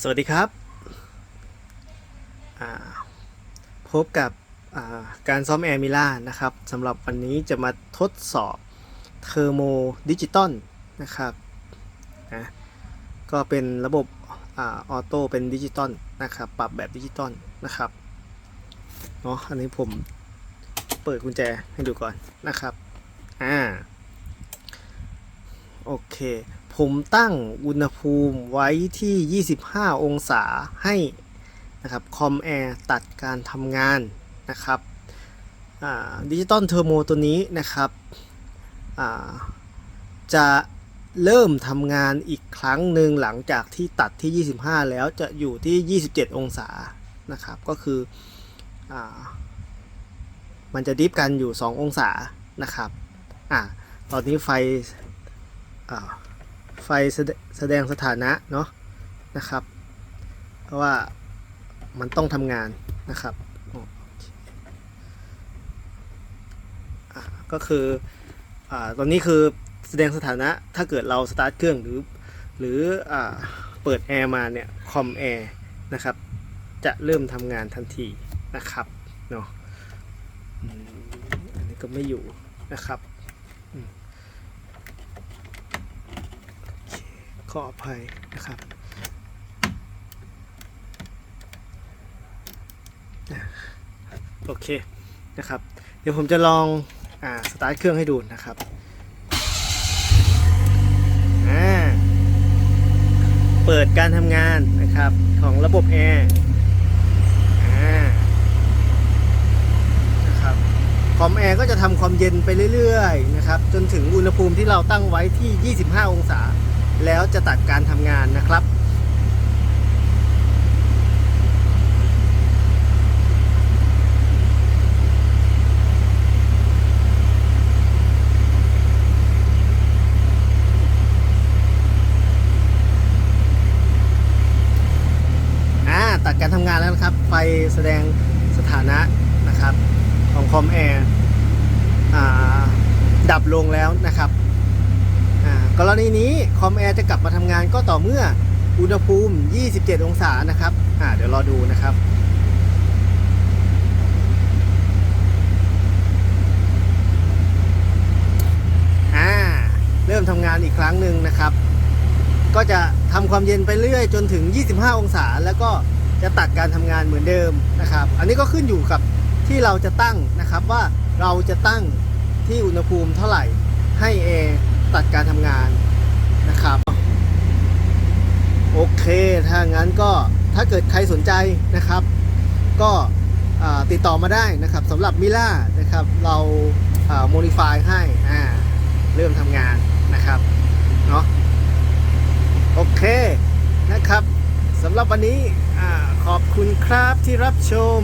สวัสดีครับพบกับการซ้อมแอร์มิล่านะครับสำหรับวันนี้จะมาทดสอบเทอร์โมดิจิตอลนะครับนะก็เป็นระบบอออโต้เป็นดิจิตอลนะครับปรับแบบดิจิตอลนะครับเนาะอันนี้ผมเปิดกุญแจให้ดูก่อนนะครับอ่าโอเค ผมตั้งอุณหภูมิไว้ที่ 25 องศาให้นะครับคอมแอร์ตัดการทำงานนะครับดิจิตอลเทอร์โมตัวนี้นะครับจะเริ่มทำงานอีกครั้งหนึ่งหลังจากที่ตัดที่ 25 แล้วจะอยู่ที่ 27 องศานะครับก็คืออมันจะดิฟกันอยู่ 2 องศานะครับอ่าตอนนี้ไฟอ่า ไฟแสดแสดงสถานะเนาะนะครับ เพราะว่ามันต้องทำงานนะครับก็คืออตอนนี้คือแสดงสถานะถ้าเกิดเราสตาร์ทเครื่องหรือหรืออเปิดแอร์มาเนี่ยคอมแอร์นะครับจะเริ่มทำงานทันทีนะครับเนาะอันนี้ก็ไม่อยู่นะครับ ข ออภัยนะครับโอเคนะครับ เดี๋ยวผมจะลองอ่าสตาร์ทเครื่องให้ดูนะครับเปิดการทำงานนะครับของระบบแอร์นะครับคอมแอร์ก็จะทำความเย็นไปเรื่อยๆนะครับจนถึงอุณหภูมิที่เราตั้งไว้ที่ 25 องศา แล้วจะตัดการทำงานนะครับอ่าตัดการทำงานแล้วนะครับ ไฟแสดงสถานะนะครับ ของคอมแอร์อ่าดับลงแล้วนะครับ กรณีนี้คอมแอร์จะกลับมาทำงานก็ต่อเมื่ออุณหภูมิ 27 องศานะครับ อ่า เดี๋ยวรอดูนะครับ อ่า เริ่มทำงานอีกครั้งหนึ่งนะครับ ก็จะทำความเย็นไปเรื่อยจนถึง 25 องศา แล้วก็จะตัดการทำงานเหมือนเดิมนะครับ อันนี้ก็ขึ้นอยู่กับที่เราจะตั้งนะครับว่าเราจะตั้งที่อุณหภูมิเท่าไหร่ให้แอร์ ตัดการทำงานนะครับ โอเค ถ้างั้นก็ถ้าเกิดใครสนใจนะครับ ก็ติดต่อมาได้นะครับสำหรับมิล่านะครับ เราโมดิฟายให้เริ่มทำงานนะครับเนาะโอเคนะครับสำหรับวันนี้ขอบคุณครับที่รับชม